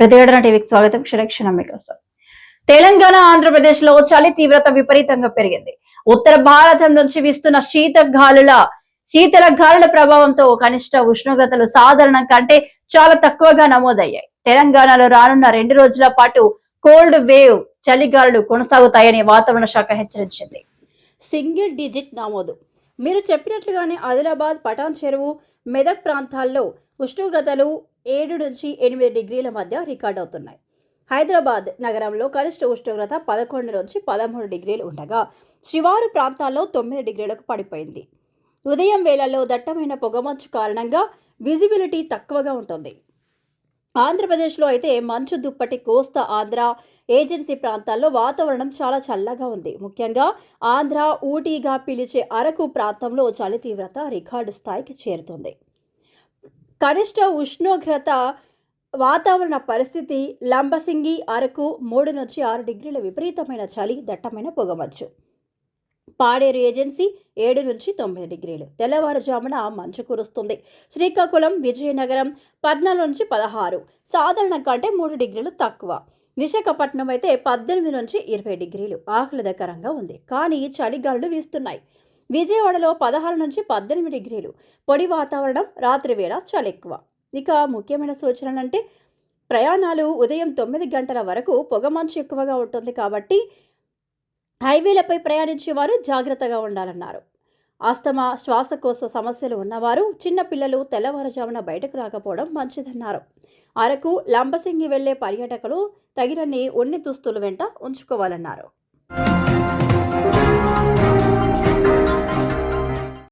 ప్రతిఘటన టీవీకి స్వాగతం. క్షణక్షణం మీకోసం. తెలంగాణ ఆంధ్రప్రదేశ్లో చలి తీవ్రత విపరీతంగా పెరిగింది. ఉత్తర భారతం నుంచి వీస్తున్న శీత గాలుల శీతల గాలుల ప్రభావంతో కనిష్ట ఉష్ణోగ్రతలు సాధారణం కంటే చాలా తక్కువగా నమోదయ్యాయి. తెలంగాణలో రానున్న రెండు రోజుల పాటు కోల్డ్ వేవ్ చలిగాలులు కొనసాగుతాయని వాతావరణ శాఖ హెచ్చరించింది. సింగిల్ డిజిట్ నమోదు. మీరు చెప్పినట్లుగానే ఆదిలాబాద్ పటాన్ చెరువు మెదక్ ప్రాంతాల్లో ఉష్ణోగ్రతలు ఏడు నుంచి ఎనిమిది డిగ్రీల మధ్య రికార్డ్ అవుతున్నాయి హైదరాబాద్ నగరంలో కనిష్ట ఉష్ణోగ్రత పదకొండు నుంచి పదమూడు డిగ్రీలు ఉండగా శివారు ప్రాంతాల్లో తొమ్మిది డిగ్రీలకు పడిపోయింది. ఉదయం వేళల్లో దట్టమైన పొగమంచు కారణంగా విజిబిలిటీ తక్కువగా ఉంటుంది. ఆంధ్రప్రదేశ్లో అయితే మంచు దుప్పటి కోస్తా ఆంధ్ర ఏజెన్సీ ప్రాంతాల్లో వాతావరణం చాలా చల్లగా ఉంది. ముఖ్యంగా ఆంధ్ర ఊటీగా పిలిచే అరకు ప్రాంతంలో చలి తీవ్రత రికార్డు స్థాయికి చేరుతుంది. కనిష్ట ఉష్ణోగ్రత వాతావరణ పరిస్థితి లంబసింగి అరకు మూడు నుంచి ఆరు డిగ్రీల విపరీతమైన చలి దట్టమైన పొగమంచు. పాడేరు ఏజెన్సీ ఏడు నుంచి తొమ్మిది డిగ్రీలు. తెల్లవారుజామున మంచు కురుస్తుంది. శ్రీకాకుళం విజయనగరం పద్నాలుగు నుంచి పదహారు. సాధారణం కంటే మూడు డిగ్రీలు తక్కువ. విశాఖపట్నం అయితే పద్దెనిమిది నుంచి ఇరవై డిగ్రీలు ఆహ్లాదకరంగా ఉంది. కానీ చలిగాలులు వీస్తున్నాయి. విజయవాడలో పదహారు నుంచి పద్దెనిమిది డిగ్రీలు. పొడి వాతావరణం రాత్రి వేళ చలి ఎక్కువ. ఇక ముఖ్యమైన సూచనలు అంటే ప్రయాణాలు ఉదయం తొమ్మిది గంటల వరకు పొగమంచు ఎక్కువగా ఉంటుంది కాబట్టి హైవేలపై ప్రయాణించే వారు జాగ్రత్తగా ఉండాలన్నారు. ఆస్తమా శ్వాసకోశ సమస్యలు ఉన్నవారు చిన్నపిల్లలు తెల్లవారుజామున బయటకు రాకపోవడం మంచిదన్నారు. అరకు లంబసింగి వెళ్ళే పర్యాటకులు తగినన్ని ఉన్ని దుస్తులు వెంట ఉంచుకోవాలన్నారు.